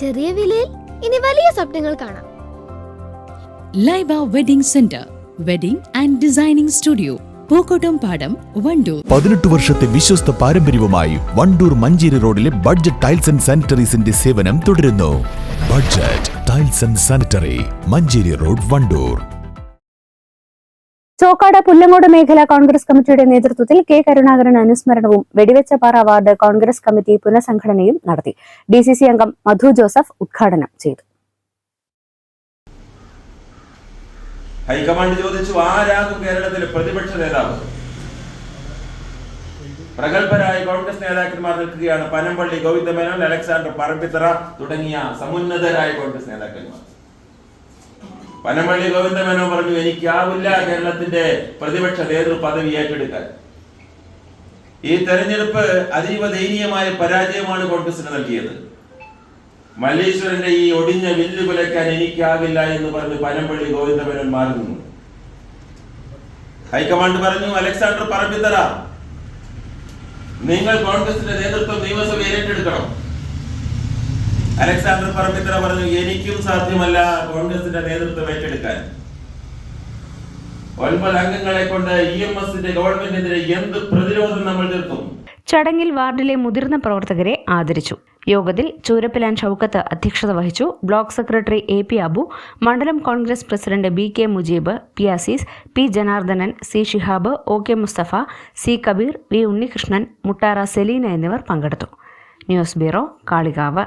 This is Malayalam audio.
ചെറിയ വിലയിൽ ഇനി വലിയ സ്വപ്നങ്ങൾ കാണാം. Laiba wedding centre wedding and designing studio Pookkottam Padam Wandoor പതിനെട്ട് വർഷത്തെ വിശ്വസ്ത പാരമ്പര്യവുമായി വണ്ടൂർ മഞ്ചേരി റോഡിലെ ബഡ്ജറ്റ് ടൈൽസ് ആൻഡ് സാനിറ്ററീസിന്റെ സേവനം തുടരുന്നു. Budget tiles and sanitary Manjeri road Wandoor. Chokkad Pullangode മേഖല കോൺഗ്രസ് കമ്മിറ്റിയുടെ നേതൃത്വത്തിൽ കെ കരുണാകരൻ അനുസ്മരണവും വെടിവെച്ച പാറ അവാർഡ് കോൺഗ്രസ് കമ്മിറ്റി പുനഃസംഘടനയും നടത്തി. ഡി സി സി അംഗം മധു ജോസഫ് ഉദ്ഘാടനം ചെയ്തു. ഹൈക്കമാൻഡ് ചോദിച്ചു ആരാകും കേരളത്തിലെ പ്രതിപക്ഷ നേതാവ്? പ്രഗത്ഭരായ കോൺഗ്രസ് നേതാക്കന്മാർ നിൽക്കുകയാണ് പനമ്പള്ളി ഗോവിന്ദമേനോൻ അലക്സാണ്ടർ പറമ്പിത്തറ തുടങ്ങിയ സമുന്നതരായ കോൺഗ്രസ് നേതാക്കന്മാർ. പനമ്പള്ളി ഗോവിന്ദമേനോൻ പറഞ്ഞു എനിക്കാവില്ല കേരളത്തിന്റെ പ്രതിപക്ഷ നേതൃ പദവി ഏറ്റെടുക്കാൻ. ഈ തെരഞ്ഞെടുപ്പ് അതീവ ദയനീയമായ പരാജയമാണ് കോൺഗ്രസിന് നൽകിയത്. മല്ലീശ്വരന്റെ ഈ ഒടിഞ്ഞ വില്ല് കുലയ്ക്കാൻ എനിക്കാവില്ല എന്ന് പറഞ്ഞ് പനമ്പള്ളി ഗോവിന്ദമേനോൻ മാറി നിന്നു ഹൈക്കമാൻഡ് പറഞ്ഞു അലക്സാണ്ടർ പറമ്പിത്തറ നിങ്ങൾ കോൺഗ്രസിന്റെ നേതൃത്വം നിയമസഭയിൽ ഏറ്റെടുക്കണം. അലക്സാണ്ടർ പറമ്പിത്ര പറഞ്ഞു എനിക്കും സാധ്യമല്ല കോൺഗ്രസിന്റെ നേതൃത്വം ഏറ്റെടുക്കാൻ. ഒൻപത് അംഗങ്ങളെ കൊണ്ട് ഇ എം എസിന്റെ ഗവൺമെന്റിനെതിരെ എന്ത് പ്രതിരോധം നമ്മൾ തീർക്കും? ചടങ്ങിൽ വാർഡിലെ മുതിർന്ന പ്രവർത്തകരെ ആദരിച്ചു. യോഗത്തിൽ ചൂരപ്പിലാൻ ഷൌക്കത്ത് അധ്യക്ഷത വഹിച്ചു block secretary A P Abu മണ്ഡലം Congress president B K Mujeeb P Azeez P Janardhanan C Shihab O K Musthafa C Kabeer V Unnikrishnan Muttara Seleena എന്നിവർ പങ്കെടുത്തു. News bureau Kalikavu.